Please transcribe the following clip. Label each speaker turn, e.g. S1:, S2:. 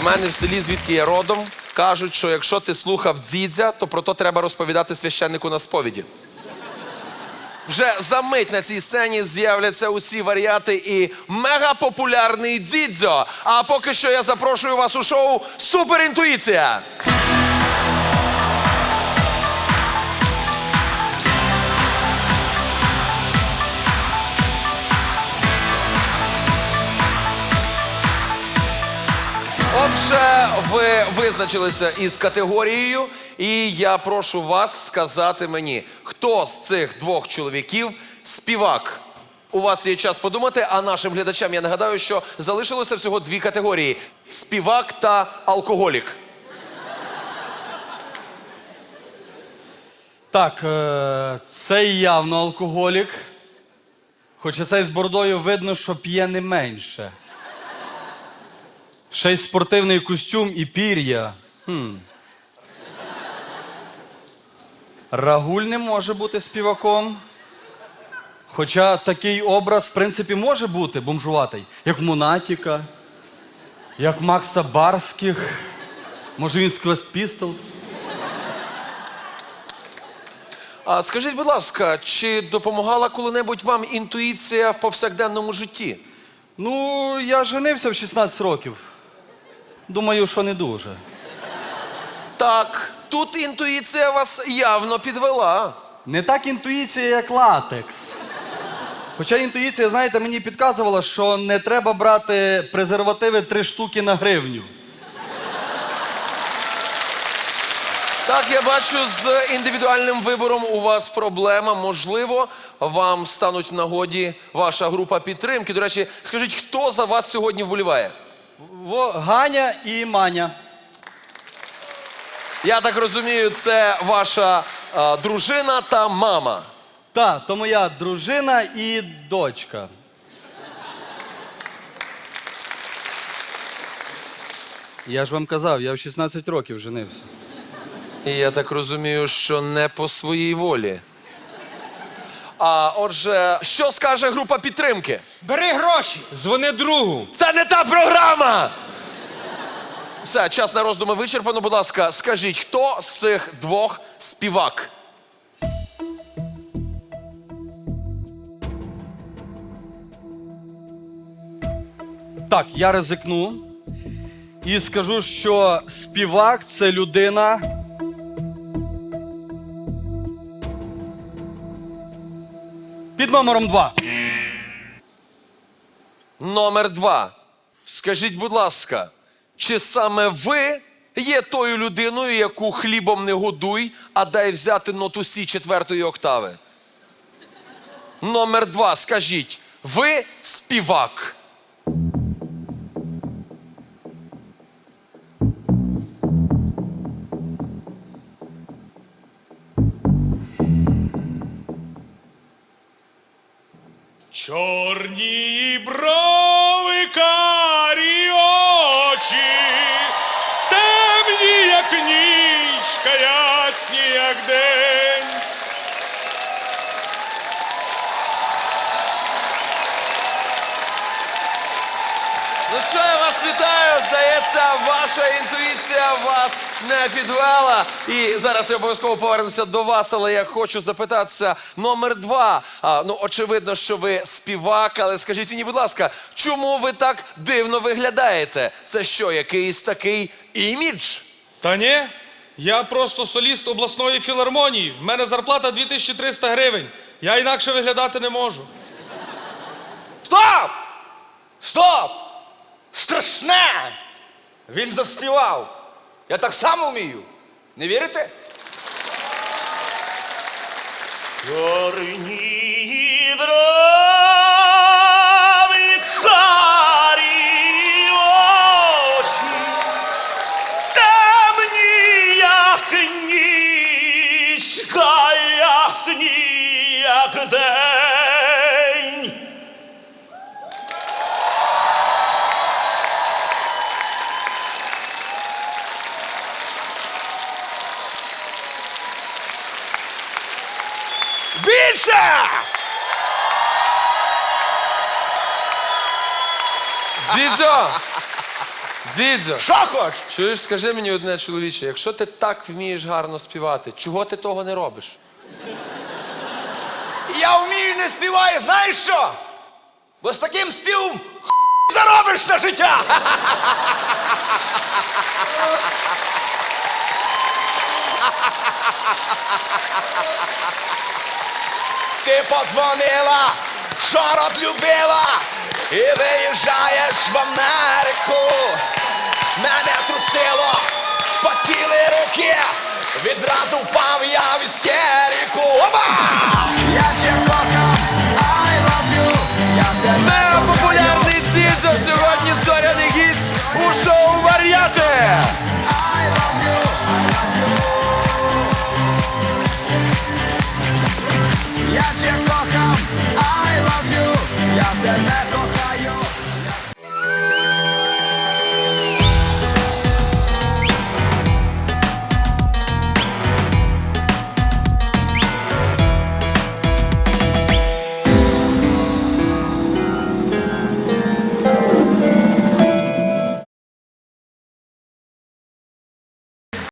S1: В мене в селі, звідки я родом, кажуть, що якщо ти слухав дзідзя, то про то треба розповідати священнику на сповіді. Вже за мить на цій сцені з'являться усі варіати і мегапопулярний дзідзьо. А поки що я запрошую вас у шоу Суперінтуїція. Отже, ви визначилися із категорією, і я прошу вас сказати мені, хто з цих двох чоловіків співак. У вас є час подумати, а нашим глядачам я нагадаю, що залишилося всього дві категорії: співак та алкоголік.
S2: Так, е, цей явно алкоголік. Хоча цей з бородою видно, що п'є не менше. Ще й спортивний костюм і пір'я. Хм. Рагуль не може бути співаком. Хоча такий образ, в принципі, може бути бомжуватий, як Монатіка, як Макса Барських. Може, він з Quest Pistols.
S1: А скажіть, будь ласка, чи допомагала коли-небудь вам інтуїція в повсякденному житті?
S2: Ну, я женився в 16 років. Думаю, що не дуже.
S1: Так, тут інтуїція вас явно підвела.
S2: Не так інтуїція, як латекс. Хоча інтуїція, знаєте, мені підказувала, що не треба брати презервативи три штуки на гривню.
S1: Так, я бачу, з індивідуальним вибором у вас проблема. Можливо, вам стануть в нагоді ваша група підтримки. До речі, скажіть, хто за вас сьогодні вболіває?
S2: Во, Ганя і Маня.
S1: Я так розумію, це ваша е, дружина та мама.
S2: Та, то моя дружина і дочка. Я ж вам казав, я в 16 років женився.
S1: І я так розумію, що не по своїй волі. А отже, що скаже група підтримки?
S3: Бери гроші, дзвони другу.
S1: Це не та програма! Все, час на роздуми вичерпано. Будь ласка, скажіть, хто з цих двох співак?
S2: Так, я ризикну і скажу, що співак це людина. Під номером два.
S1: Номер два. Скажіть, будь ласка, чи саме ви є тою людиною, яку хлібом не годуй, а дай взяти ноту сі четвертої октави? Номер два. Скажіть, ви співак.
S3: Чорні брови,
S1: ваша інтуїція вас не підвела. І зараз я обов'язково повернуся до вас, але я хочу запитатися номер два. А, ну, очевидно, що ви співак, але скажіть мені, будь ласка, чому ви так дивно виглядаєте? Це що, якийсь такий імідж?
S3: Та ні, я просто соліст обласної філармонії. В мене зарплата 2300 гривень. Я інакше виглядати не можу.
S4: Стоп! Стоп! Страшне! Він заспівав. Я так само вмію. Не вірите? Чорні брови, карі очі, темні, як нічка, ясні, як день. Більше!
S1: Дзідзьо! Дідзьо,
S4: Що хочеш?
S1: чуєш, скажи мені одне чоловіче, якщо ти так вмієш гарно співати, чого ти того не робиш?
S4: Я вмію не співаю, знаєш що? Бо з таким співом заробиш на життя. Ти подзвонила, що розлюбила, і виїжджаєш в Америку. Мене трусило, спотіли руки, відразу впав я в істерику. Оба!
S1: Мега популярний Дідзьо сьогодні зоряний гість у шоу Вар'яти!